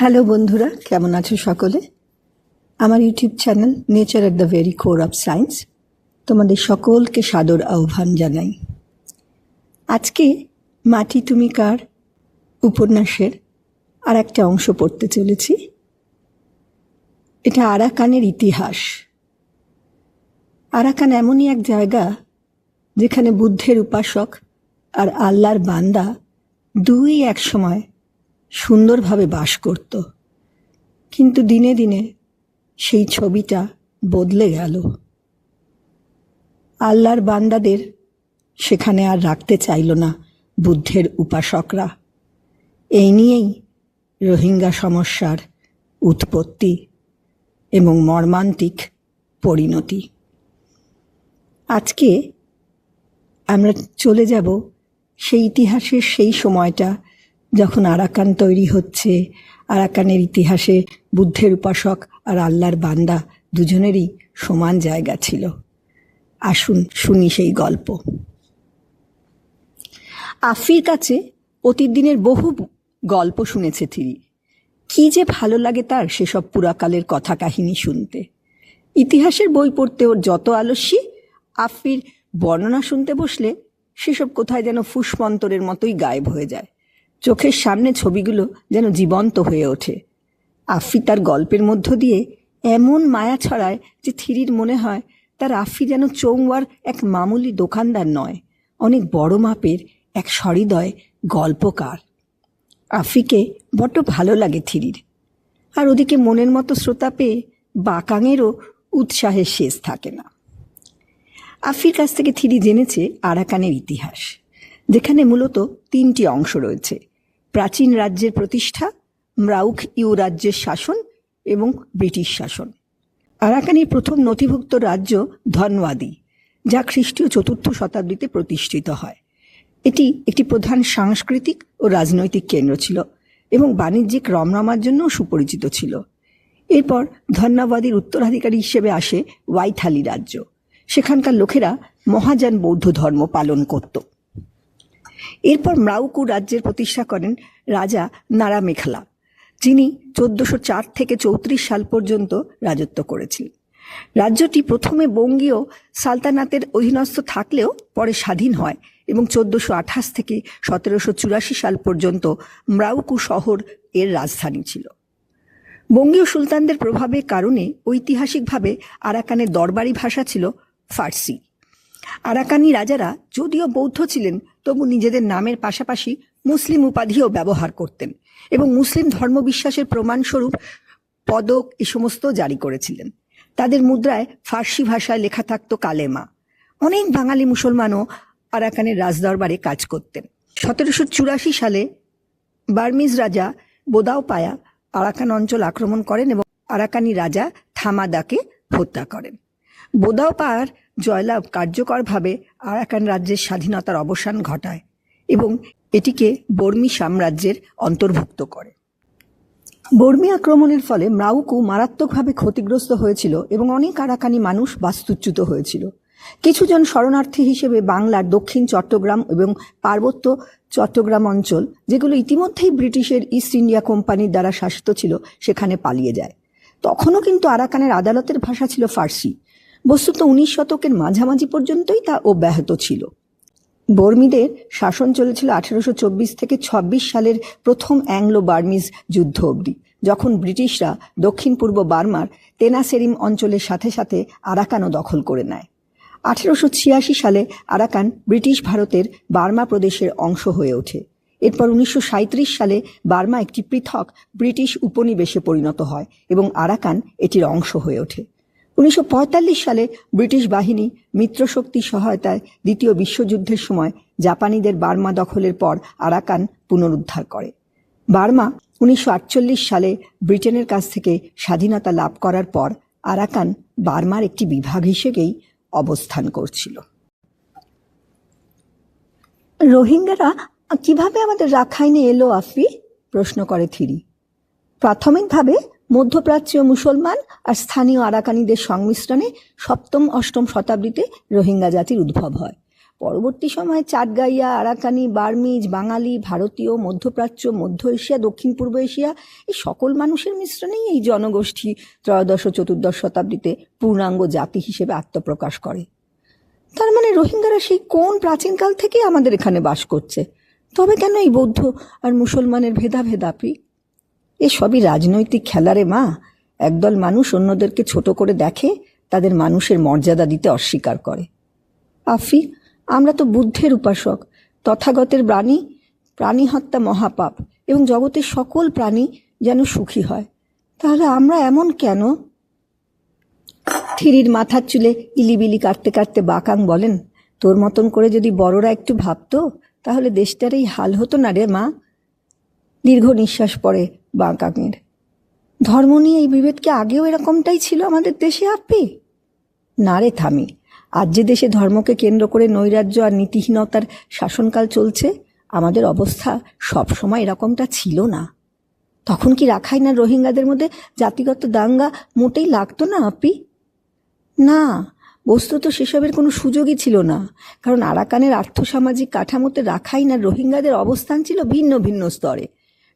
Hello বন্ধুরা, কেমন আছো সকলে? আমার YouTube channel nature at the very core of science তোমাদের সকলকে সাদর আহ্বান জানাই। আজকে মাটি তুমি কার উপন্যাসের আর একটা অংশ পড়তে চলেছি। এটা আরাকানের ইতিহাস। আরাকান এমনই এক জায়গা যেখানে বুদ্ধের উপাসক আর আল্লাহর বান্দা দুই এক সময় সুন্দরভাবে বাস করত। কিন্তু দিনে দিনে সেই ছবিটা বদলে গেল। আল্লাহর বান্দাদের সেখানে আর রাখতে চাইল না বুদ্ধের উপাসকরা। এই নিয়েই রোহিঙ্গা সমস্যার উৎপত্তি এবং মর্মান্তিক পরিণতি। আজকে আমরা চলে যাব সেই ইতিহাসের সেই সময়টা যখন আরাকান তৈরি হচ্ছে, আরাকানের ইতিহাসে বুদ্ধের উপাসক আর আল্লাহর বান্দা দুজনেরই সমান জায়গা ছিল। আসুন শুনি সেই গল্প। আফির কাছে অতীত দিনের বহু গল্প শুনেছে তিনি কি যে ভালো লাগে তার সেসব পুরাকালের কথা কাহিনী শুনতে। ইতিহাসের বই পড়তে ওর যত আলস্যি, আফির বর্ণনা শুনতে বসলে সেসব কোথায় যেন ফুসমন্তরের মতোই গায়েব হয়ে যায়। চোখের সামনে ছবিগুলো যেন জীবন্ত হয়ে ওঠে। আফি তার গল্পের মধ্য দিয়ে এমন মায়া ছড়ায় যে থিরির মনে হয় তার আফি যেন চৌমার এক মামুলি দোকানদার নয়, অনেক বড় মাপের এক সহৃদয় গল্পকার। আফিকে বড্ড ভালো লাগে থিরির। আর ওদিকে মনের মতো শ্রোতা পেয়ে বাকাঙেরও উৎসাহের শেষ থাকে না। আফির কাছ থেকে থিরি জেনেছে আরাকানের ইতিহাস, যেখানে মূলত তিনটি অংশ রয়েছে। প্রাচীন রাজ্যের প্রতিষ্ঠা, ম্রাউখ ইউ রাজ্যের শাসন এবং ব্রিটিশ শাসন। আরাকানের প্রথম নথিভুক্ত রাজ্য ধনওয়াদি, যা খ্রিস্টীয় চতুর্থ শতাব্দীতে প্রতিষ্ঠিত হয়। এটি একটি প্রধান সাংস্কৃতিক ও রাজনৈতিক কেন্দ্র ছিল এবং বাণিজ্যিক রমরমার জন্য সুপরিচিত ছিল। এরপর ধন্যাবাদীর উত্তরাধিকারী হিসেবে আসে ওয়াইথালি রাজ্য। সেখানকার লোকেরা মহাযান বৌদ্ধ ধর্ম পালন করত। এরপর ম্রাউকু রাজ্যের প্রতিষ্ঠা করেন রাজা নারা মেখলা, যিনি চোদ্দশো চার থেকে চৌত্রিশ সাল পর্যন্ত রাজত্ব করেছিলেন। রাজ্যটি প্রথমে বঙ্গীয় সালতানাতের অধীনস্থ থাকলেও পরে স্বাধীন হয় এবং চোদ্দশো আঠাশ থেকে সতেরোশো চুরাশি সাল পর্যন্ত ম্রাউকু শহর এর রাজধানী ছিল। বঙ্গীয় সুলতানদের প্রভাবের কারণে ঐতিহাসিকভাবে আরাকানের দরবারি ভাষা ছিল ফার্সি। আরাকানি রাজারা যদিও বৌদ্ধ ছিলেন, তবু নিজেদের নামের পাশাপাশি মুসলিম উপাধিও ব্যবহার করতেন এবং মুসলিম ধর্মবিশ্বাসের প্রমাণস্বরূপ পদক এ সমস্ত জারি করেছিলেন। তাদের মুদ্রায় ফার্সি ভাষায় লেখা থাকতো কালেমা। অনেক বাঙালি মুসলমানও আরাকানের রাজদরবারে কাজ করতেন। সতেরোশো চুরাশি সালে বার্মিজ রাজা বোদাও পায়া আরাকান অঞ্চল আক্রমণ করেন এবং আরাকানি রাজা থামাদাকে হত্যা করেন। বোদাও পায়ার জয়লাভ কার্যকরভাবে আরাকান রাজ্যের স্বাধীনতার অবসান ঘটায় এবং এটিকে বর্মি সাম্রাজ্যের অন্তর্ভুক্ত করে। বর্মি আক্রমণের ফলে মাউকু মারাত্মকভাবে ক্ষতিগ্রস্ত হয়েছিল এবং অনেক আরাকানি মানুষ বাস্তুচ্যুত হয়েছিল। কিছুজন শরণার্থী হিসেবে বাংলার দক্ষিণ চট্টগ্রাম এবং পার্বত্য চট্টগ্রাম অঞ্চল, যেগুলো ইতিমধ্যেই ব্রিটিশের ইস্ট ইন্ডিয়া কোম্পানির দ্বারা শাসিত ছিল, সেখানে পালিয়ে যায়। তখনও কিন্তু আরাকানের আদালতের ভাষা ছিল ফার্সি। বস্তুত উনিশ শতকের মাঝামাঝি পর্যন্তই তা অব্যাহত ছিল। বর্মীদের শাসন চলেছিল আঠেরোশো চব্বিশ থেকে ছাব্বিশ সালের প্রথম অ্যাংলো বার্মিজ যুদ্ধ অবধি, যখন ব্রিটিশরা দক্ষিণ পূর্ব বার্মার তেনাসেরিম অঞ্চলের সাথে সাথে আরাকানও দখল করে নেয়। আঠেরোশো ছিয়াশি সালে আরাকান ব্রিটিশ ভারতের বার্মা প্রদেশের অংশ হয়ে ওঠে। এরপর উনিশশো সাঁইত্রিশ সালে বার্মা একটি পৃথক ব্রিটিশ উপনিবেশে পরিণত হয় এবং আরাকান এটির অংশ হয়ে ওঠে। উনিশশো পঁয়তাল্লিশ সালে ব্রিটিশ বাহিনী মিত্রশক্তি সহায়তায় দ্বিতীয় বিশ্বযুদ্ধের সময় জাপানিদের বার্মা দখলের পর আরাকান পুনরুদ্ধার করে। বার্মা উনিশশো আটচল্লিশ সালে ব্রিটেনের কাছ থেকে স্বাধীনতা লাভ করার পর আরাকান বার্মার একটি বিভাগ হিসেবেই অবস্থান করছিল। রোহিঙ্গারা, কীভাবে আমাদের রাখাইনে এলো আফি প্রশ্ন করে থিরি। প্রাথমিকভাবে মধ্যপ্রাচ্যীয় মুসলমান আর স্থানীয় আরাকানিদের সংমিশ্রণে সপ্তম, অষ্টম শতাব্দীতে রোহিঙ্গা জাতির উদ্ভব হয়। পরবর্তী সময়ে চাটগাইয়া, আরাকানি, বার্মিজ, বাঙালি, ভারতীয়, মধ্যপ্রাচ্য, মধ্য এশিয়া, দক্ষিণ পূর্ব এশিয়া এই সকল মানুষের মিশ্রণেই এই জনগোষ্ঠী ত্রয়োদশ ও চতুর্দশ শতাব্দীতে পূর্ণাঙ্গ জাতি হিসেবে আত্মপ্রকাশ করে। তার মানে রোহিঙ্গারা সেই কোন প্রাচীনকাল থেকে আমাদের এখানে বাস করছে? তবে কেন এই বৌদ্ধ আর মুসলমানের ভেদাভেদাপি সবই রাজনৈতিক খেলারে মা। একদল মানুষ অন্যদেরকে ছোট করে দেখে, তাদের মানুষের মর্যাদা দিতে অস্বীকার করে। আফি, আমরা তো বুদ্ধের উপাসক, তথাগতের প্রাণী প্রাণী হত্যা মহাপাপ, এবং জগতের সকল প্রাণী যেন সুখী হয়। তাহলে আমরা এমন কেন? থিরির মাথার চুলে ইলিবিলি কাটতে কাটতে বাকাং বলেন, তোর মতন করে যদি বড়রা একটু ভাবতো, তাহলে দেশটার এই হাল হতো না রে মা। দীর্ঘ নিঃশ্বাস পড়ে বাঁকাঙের ধর্ম নিয়ে এই বিভেদ কি আগেও এরকমটাই ছিল আমাদের দেশে আপনি না রে থামি, আজ যে দেশে ধর্মকে কেন্দ্র করে নৈরাজ্য আর নীতিহীনতার শাসনকাল চলছে, আমাদের অবস্থা সবসময় এরকমটা ছিল না। তখন কি রাখাইন আর রোহিঙ্গাদের মধ্যে জাতিগত দাঙ্গা মোটেই লাগতো না, আপি? না, বস্তুত সেসবের কোনো সুযোগই ছিল না, কারণ আরাকানের আর্থসামাজিক কাঠামোতে রাখাইন আর রোহিঙ্গাদের অবস্থান ছিল ভিন্ন ভিন্ন স্তরে।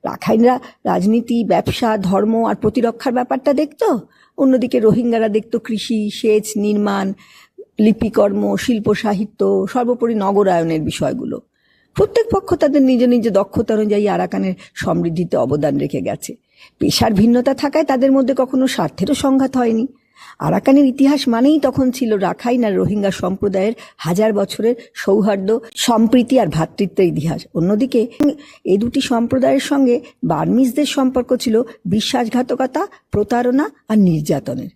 রাখাইনরা রাজনীতি, ব্যবসা, ধর্ম আর প্রতিরক্ষার ব্যাপারটা দেখতো? অন্যদিকে রোহিঙ্গারা দেখতো কৃষি, সেচ, নির্মাণ, লিপিকর্ম, শিল্প, সাহিত্য, সর্বোপরি নগরায়নের বিষয়গুলো। প্রত্যেক পক্ষ তাদের নিজ নিজ দক্ষতা অনুযায়ী আরাকানের সমৃদ্ধিতে অবদান রেখে গেছে। পেশার ভিন্নতা থাকায় তাদের মধ্যে কখনো স্বার্থেরও সংঘাত হয়নি। আরাকানের ইতিহাস মানেই তখন ছিল রাখাইন আর রোহিঙ্গা সম্প্রদায়ের হাজার বছরের সৌহার্দ্য, সম্প্রীতি আর ভ্রাতৃত্বের ইতিহাস। অন্যদিকে এই দুটি সম্প্রদায়ের সঙ্গে বার্মিজদের সম্পর্ক ছিল বিশ্বাসঘাতকতা, প্রতারণা আর নির্যাতনের।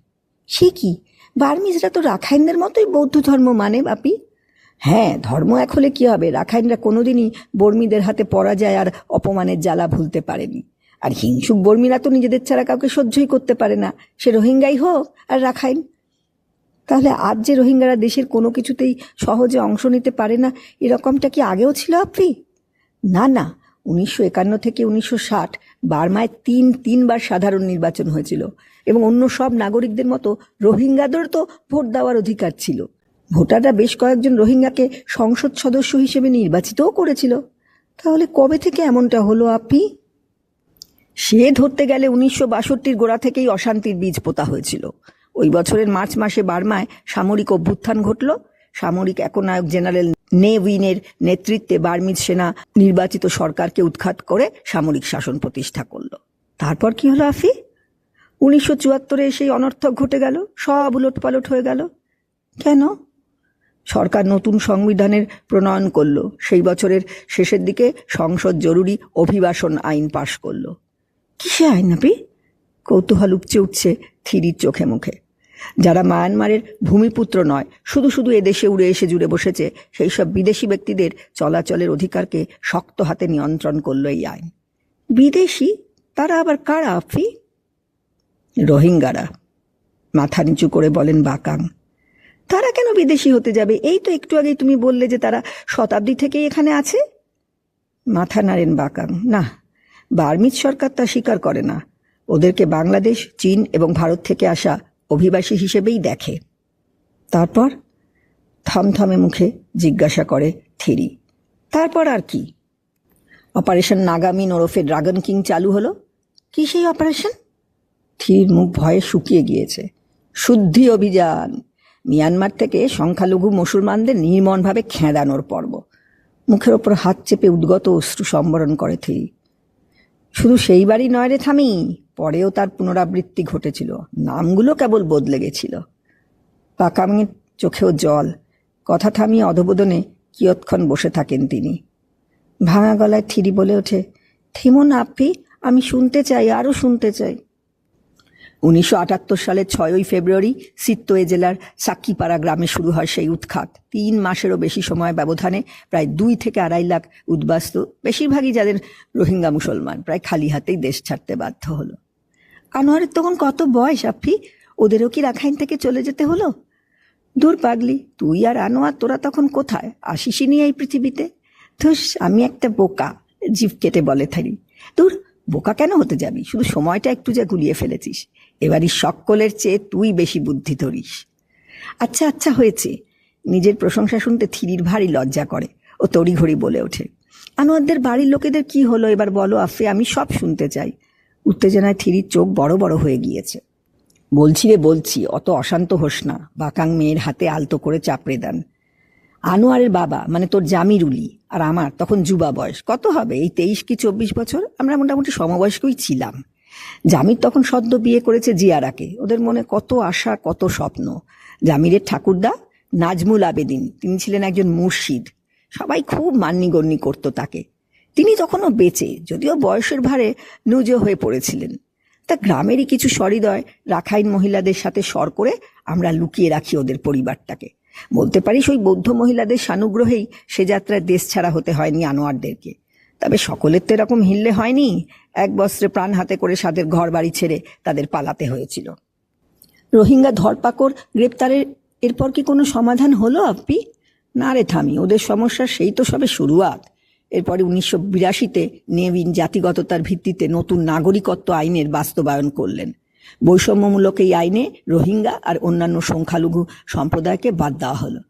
সে কি? বার্মিজরা তো রাখাইনদের মতোই বৌদ্ধ ধর্ম মানে বাপি? হ্যাঁ ধর্ম এক হলে কী হবে? রাখাইনরা কোনোদিনই বর্মীদের হাতে পরাজয় আর অপমানের জ্বালা ভুলতে পারেনি। আর হিংসুক বর্মীরা তো নিজেদের ছাড়া কাউকে সহ্যই করতে পারে না। সে রোহিঙ্গাই হোক আর রাখাইন তাহলে আজ যে রোহিঙ্গারা দেশের কোনো কিছুতেই সহজে অংশ নিতে পারে না, এরকমটা কি আগেও ছিল আপনি? না না, উনিশশো একান্ন থেকে উনিশশো ষাট বার্মায় তিন, তিনবার সাধারণ নির্বাচন হয়েছিল এবং অন্য সব নাগরিকদের মতো রোহিঙ্গাদের তো ভোট দেওয়ার অধিকার ছিল। ভোটাররা বেশ কয়েকজন রোহিঙ্গাকে সংসদ সদস্য হিসেবে নির্বাচিতও করেছিল। তাহলে কবে থেকে এমনটা হলো আপনি? সে ধরতে গেলে উনিশশো বাষট্টির গোড়া থেকেই অশান্তির বীজ পোতা হয়েছিল। ওই বছরের মার্চ মাসে বার্মায় সামরিক অভ্যুত্থান ঘটল। সামরিক একনায়ক জেনারেল নে উইনের নেতৃত্বে বার্মিজ সেনা নির্বাচিত সরকারকে উৎখাত করে সামরিক শাসন প্রতিষ্ঠা করল। তারপর কি হলো আফি? উনিশশো চুয়াত্তরে সেই অনর্থক ঘটে গেল, সব উলটপালট হয়ে গেল। কেন? সরকার নতুন সংবিধানের প্রণয়ন করল। সেই বছরের শেষের দিকে সংসদ জরুরি অভিবাসন আইন পাশ করল। কিসে আইন আপি কৌতূহল উপচে উঠছে থিরির চোখে মুখে। যারা মায়ানমারের ভূমিপুত্র নয়, শুধু শুধু এদেশে উড়ে এসে জুড়ে বসেছে, সেই সব বিদেশি ব্যক্তিদের চলাচলের অধিকারকে শক্ত হাতে নিয়ন্ত্রণ করল এই আইন। বিদেশি? তারা আবার কারা, আফি? রোহিঙ্গারা। মাথা নিচু করে বলেন বাকাং। তারা কেন বিদেশি হতে যাবে? এই তো একটু আগেই তুমি বললে যে তারা শতাব্দী থেকেই এখানে আছে। মাথা নাড়েন বাকাং। না বার্মিজ সরকার তা স্বীকার করে না। ওদেরকে বাংলাদেশ, চীন এবং ভারত থেকে আসা অভিবাসী হিসেবেই দেখে। তারপর থমথমে মুখে জিজ্ঞাসা করে থিরি, তারপর আর কি? অপারেশন নাগামিন ওরফে ড্রাগন কিং চালু হলো? কি সেই অপারেশন? থির মুখ ভয়ে শুকিয়ে গিয়েছে। শুদ্ধি অভিযান। মিয়ানমার থেকে সংখ্যালঘু মুসলমানদের নির্মমভাবে খেঁদানোর পর্ব। মুখের ওপর হাত চেপে উদ্গত অশ্রু সম্বরণ করে থিরি। শুধু সেই বাড়ি নয় রে থামি, পরেও তার পুনরাবৃত্তি ঘটেছিল। নামগুলো কেবল বদলে গেছিল। পাকামির চোখেও জল। কথা থামিয়ে অধবোধনে কিয়ৎক্ষণ বসে থাকেন তিনি। ভাঙা গলায় থিরি বলে ওঠে, থেমো না আপি, আমি শুনতে চাই, আরও শুনতে চাই। উনিশশো আটাত্তর সালের ছয়ই ফেব্রুয়ারি সিত্তোয়ে জেলার সাক্কিপাড়া গ্রামে শুরু হয় সেই উৎখাত। তিন মাসেরও বেশি সময় ব্যবধানে প্রায় দুই থেকে আড়াই লাখ উদ্বাস্তু, বেশিরভাগই যাদের রোহিঙ্গা মুসলমান, প্রায় খালি হাতেই দেশ ছাড়তে বাধ্য হলো। আনোয়ারের তখন কত বয়স আপনি ওদেরও কি রাখাইন থেকে চলে যেতে হলো? দূর পাগলি, তুই আর আনোয়ার, তোরা তখন কোথায়? আসিসই নি এই পৃথিবীতে? ধুস, আমি একটা বোকা জিভ কেটে বলে থাকি দূর বোকা কেন হতে যাবি? শুধু সময়টা একটু যা গুলিয়ে ফেলেছিস। এবারই সকলের চেয়ে তুই বেশি বুদ্ধি ধরিস। আচ্ছা আচ্ছা হয়েছে। নিজের প্রশংসা শুনতে থিরির ভারী লজ্জা করে ও তড়িঘড়ি বলে ওঠে। আনোয়ারদের বাড়ির লোকেদের কি হলো? এবার বলো আফে আমি সব শুনতে চাই। উত্তেজনায় থিরির চোখ বড় বড় হয়ে গিয়েছে। বলছি রে, বলছি, অত অশান্ত হোস না। বাকাং মেয়ের হাতে আলতো করে চাপড়ে দেন। আনোয়ারের বাবা মানে তোর জামিরুলি আর আমার, তখন যুবা বয়স। কত হবে? এই তেইশ কি চব্বিশ বছর? আমরা মোটামুটি সমবয়স্কই ছিলাম। জামির তখন সদ্য বিয়ে করেছে জিয়ারাকে। ওদের মনে কত আশা, কত স্বপ্ন। জামিরের ঠাকুরদা নাজমুল আবেদিন, তিনি ছিলেন একজন মুর্শিদ। সবাই খুব মান্যিগণ্যি করত তাকে। তিনি তখনও বেঁচে, যদিও বয়সের ভারে নুজো হয়ে পড়েছিলেন। তা গ্রামেরই কিছু সহৃদয় রাখাইন মহিলাদের সাথে সর করে আমরা লুকিয়ে রাখি ওদের পরিবারটাকে। বলতে পারিস ওই বৌদ্ধ মহিলাদের সানুগ্রহেই সে যাত্রায় দেশ ছাড়া হতে হয়নি আনোয়ারদেরকে। তবে সকলের তো এরকম হিললে হয়নি। এক বস্ত্রে প্রাণ হাতে করে সাদের ঘর বাড়ি ছেড়ে তাদের পালাতে হয়েছিল। রোহিঙ্গা ধরপাকড় গ্রেপ্তারের এরপর কি কোনো সমাধান হলো আপ্পি না রে থামি, ওদের সমস্যা সেই তো সবে শুরুয়াত। এরপরে উনিশশো বিরাশিতে নেভিন জাতিগততার ভিত্তিতে নতুন নাগরিকত্ব আইনের বাস্তবায়ন করলেন। বৈষম্যমূলক এই আইনে রোহিঙ্গা আর অন্যান্য সংখ্যালঘু সম্প্রদায়কে বাদ দেওয়া হলো।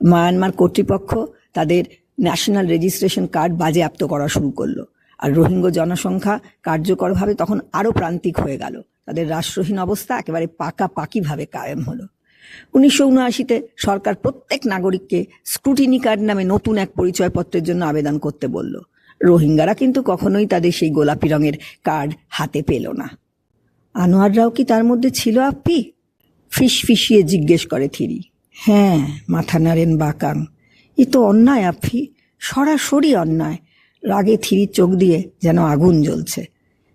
মায়ানমার কর্তৃপক্ষ তাদের ন্যাশনাল রেজিস্ট্রেশন কার্ড বাজেয়াপ্ত করা শুরু করল আর রোহিঙ্গা জনসংখ্যা কার্যকরভাবে তখন আরও প্রান্তিক হয়ে গেল। তাদের রাষ্ট্রহীন অবস্থা একেবারে পাকাপাকিভাবে কায়েম হলো। উনিশশো উনআশিতে সরকার প্রত্যেক নাগরিককে স্ক্রুটিনি কার্ড নামে নতুন এক পরিচয়পত্রের জন্য আবেদন করতে বলল। রোহিঙ্গারা কিন্তু কখনোই তাদের সেই গোলাপি রঙের কার্ড হাতে পেল না। আনোয়াররাও কি তার মধ্যে ছিল আপ্পি ফিস ফিসিয়ে জিজ্ঞেস করে থিরি। হ্যাঁ মাথা নাড়েন বাকাং এ তো অন্যায় আপ্পি সরাসরি অন্যায়। রাগে থিরির চোখ দিয়ে যেন আগুন জ্বলছে।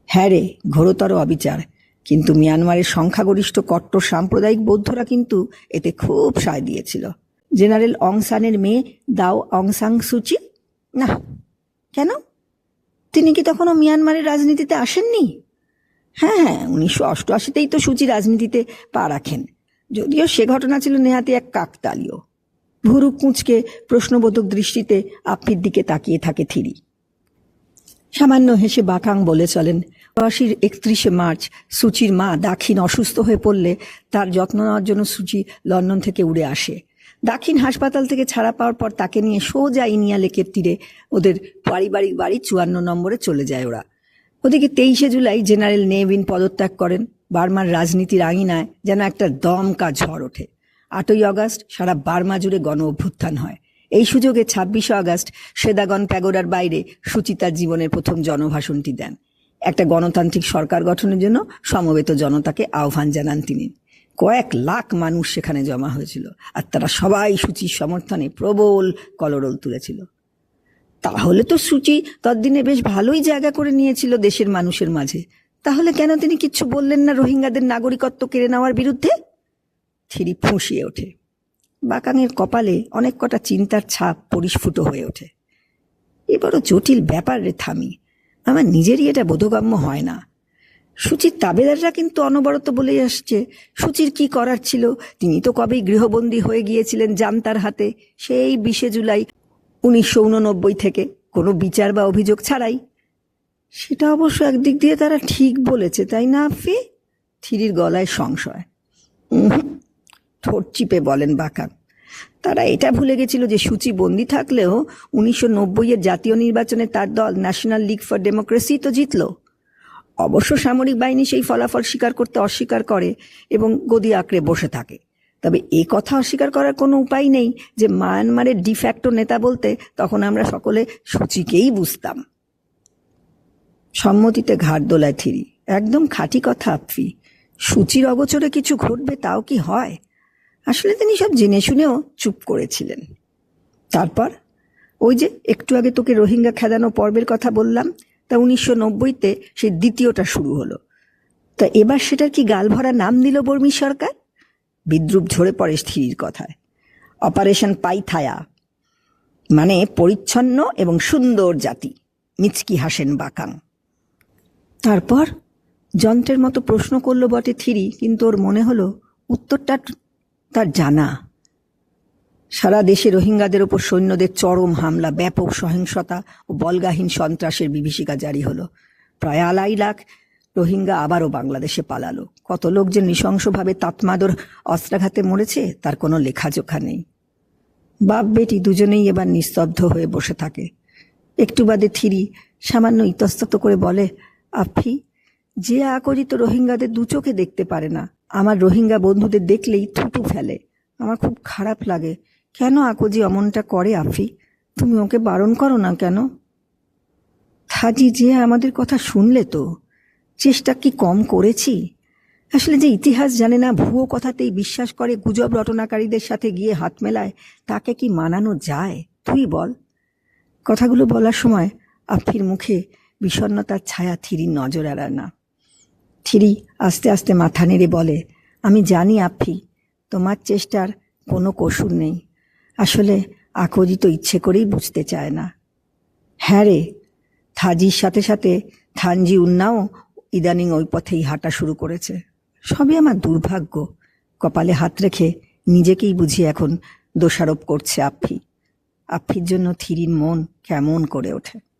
হ্যাঁ রে, ঘোরতর অবিচার। কিন্তু মিয়ানমারের সংখ্যাগরিষ্ঠ কট্টর সাম্প্রদায়িক বৌদ্ধরা কিন্তু এতে খুব সায় দিয়েছিল। জেনারেল অং সানের মেয়ে দাও অং সাং সুচি না। কেন? তিনি কি তখনও মিয়ানমারের রাজনীতিতে আসেননি? হ্যাঁ হ্যাঁ উনিশশো অষ্টআশিতেই তো সূচি রাজনীতিতে পা রাখেন। যদিও সে ঘটনা ছিল নেহাতি এক কাকতালীয়। ভুরু কুঁচকে প্রশ্নবোধক দৃষ্টিতে আপ্পির দিকে তাকিয়ে থাকে থিরি। সামান্য হেসে বাকাং বলে চলেন অশির একত্রিশে মার্চ সুচির মা দাক্ষিণ অসুস্থ হয়ে পড়লে তার যত্ন নেওয়ার জন্য সুচি লন্ডন থেকে উড়ে আসে। দাক্ষিণ হাসপাতাল থেকে ছাড়া পাওয়ার পর তাকে নিয়ে সোজা ইনিয়া লেকের তীরে ওদের পারিবারিক বাড়ি চুয়ান্ন নম্বরে চলে যায় ওরা। ওদিকে তেইশে জুলাই জেনারেল নেভিন পদত্যাগ করেন। বার্মার রাজনীতির আঙিনায় যেন একটা দমকা ঝড় ওঠে। আটই আগস্ট সারা বার্মা জুড়ে গণ অভ্যুত্থান হয়। এই সুযোগে ছাব্বিশে আগস্ট সেদাগন প্যাগোডার বাইরে সুচিতার জীবনের প্রথম জনভাষণটি দেন। একটা গণতান্ত্রিক সরকার গঠনের জন্য সমবেত জনতাকে আহ্বান জানান তিনি। কয়েক লাখ মানুষ সেখানে জমা হয়েছিল আর তারা সবাই সূচির সমর্থনে প্রবল কলরল তুলেছিল। তাহলে তো সূচি ততদিনে বেশ ভালোই জায়গা করে নিয়েছিল দেশের মানুষের মাঝে। তাহলে কেন তিনি কিচ্ছু বললেন না রোহিঙ্গাদের নাগরিকত্ব কেড়ে নেওয়ার বিরুদ্ধে? থিরি ফুঁসিয়ে ওঠে। বাকাঙের কপালে অনেক কটা চিন্তার ছাপ পরিস্ফুট হয়ে ওঠে। এ বড় জটিল ব্যাপার রে থামি, আমার নিজেরই এটা বোধগম্য হয় না। সুচির তাবেদাররা কিন্তু অনবরত বলে আসছে, সুচির কি করার ছিল? তিনি তো কবেই গৃহবন্দী হয়ে গিয়েছিলেন জান্তার হাতে। সেই বিশে জুলাই উনিশশো উননব্বই থেকে কোনো বিচার বা অভিযোগ ছাড়াই। সেটা অবশ্য একদিক দিয়ে তারা ঠিক বলেছে, তাই না আফি? থিরির গলায় সংশয়। ঠোঁট চিপে বলেন বাকাং। তারা এটা ভুলে গেছিল যে সূচি বন্দি থাকলেও উনিশশো নব্বইয়ের জাতীয় নির্বাচনে তার দল ন্যাশনাল লিগ ফর ডেমোক্রেসি তো জিতল। অবশ্য সামরিক বাহিনী সেই ফলাফল স্বীকার করতে অস্বীকার করে এবং গদি আঁকড়ে বসে থাকে। তবে এ কথা অস্বীকার করার কোনো উপায় নেই যে মায়ানমারের ডিফ্যাক্টো নেতা বলতে তখন আমরা সকলে সূচিকেই বুঝতাম। সম্মতিতে ঘাট দোলায় থিরি। একদম খাঁটি কথা আফি সূচির অগোচরে কিছু ঘটবে তাও কি হয়? আসলে তিনি সব জেনে শুনেও চুপ করেছিলেন। তারপর? ওই যে একটু আগে তোকে রোহিঙ্গা খেদানো পর্বের কথা বললাম, তা উনিশশো নব্বইতে সে দ্বিতীয়টা শুরু হলো। তা এবার সেটার কি গালভরা নাম দিল বর্মী সরকার? বিদ্রুপ ঝরে পড়ে স্থির কথায়। অপারেশন পাইথায়া মানে পরিচ্ছন্ন এবং সুন্দর জাতি। মিচকি হাসেন বাকাং। তারপর যন্ত্রের মতো প্রশ্ন করল বটে থিরি, কিন্তু ওর মনে হলো উত্তরটা তার জানা। সারা দেশে রোহিঙ্গাদের ওপর সৈন্যদের চরম হামলা, ব্যাপক সহিংসতা ও বলগাহীন সন্ত্রাসের বিভীষিকা জারি হলো। প্রায় আড়াই লাখ রোহিঙ্গা আবারও বাংলাদেশে পালালো। কত লোক যে নৃশংসভাবে তাতমাদর অস্ত্রাঘাতে মরেছে, তার কোনো লেখাজোখা নেই। বাপ বেটি দুজনেই এবার নিস্তব্ধ হয়ে বসে থাকে। একটু বাদে থিরি সামান্য ইতস্তত করে বলে, আফি, যে আকরি তো রোহিঙ্গাদের দু চোখে দেখতে পারে না, আমার রোহিঙ্গা বন্ধুদের দেখলেই থুতু ফেলে। আমার খুব খারাপ লাগে। কেন আকজি অমনটা করে, আফি? তুমি ওকে বারণ করো না কেন? থাজি, যে আমাদের কথা শুনলে তো। চেষ্টা কি কম করেছি? আসলে যে ইতিহাস জানে না, ভুয়ো কথাতেই বিশ্বাস করে গুজব রটনাকারীদের সাথে গিয়ে হাত মেলায়, তাকে কি মানানো যায়? তুই বল। কথাগুলো বলার সময় আফির মুখে বিষণ্ণতার ছায়া থিরির নজর এড়ায় না। থিরি আস্তে আস্তে মাথা নেড়ে বলে, আমি জানি আফি, তোমার চেষ্টার কোনো কসুর নেই। আসলে আকরি তো ইচ্ছে করেই বুঝতে চায় না। হ্যাঁ রে, থাজির সাথে সাথে থানজি উন্নাও ইদানিং ওই পথেই হাঁটা শুরু করেছে। সবই আমার দুর্ভাগ্য। কপালে হাত রেখে নিজেকেই বুঝি এখন দোষারোপ করছে আফি। আফির জন্য থিরির মন কেমন করে ওঠে?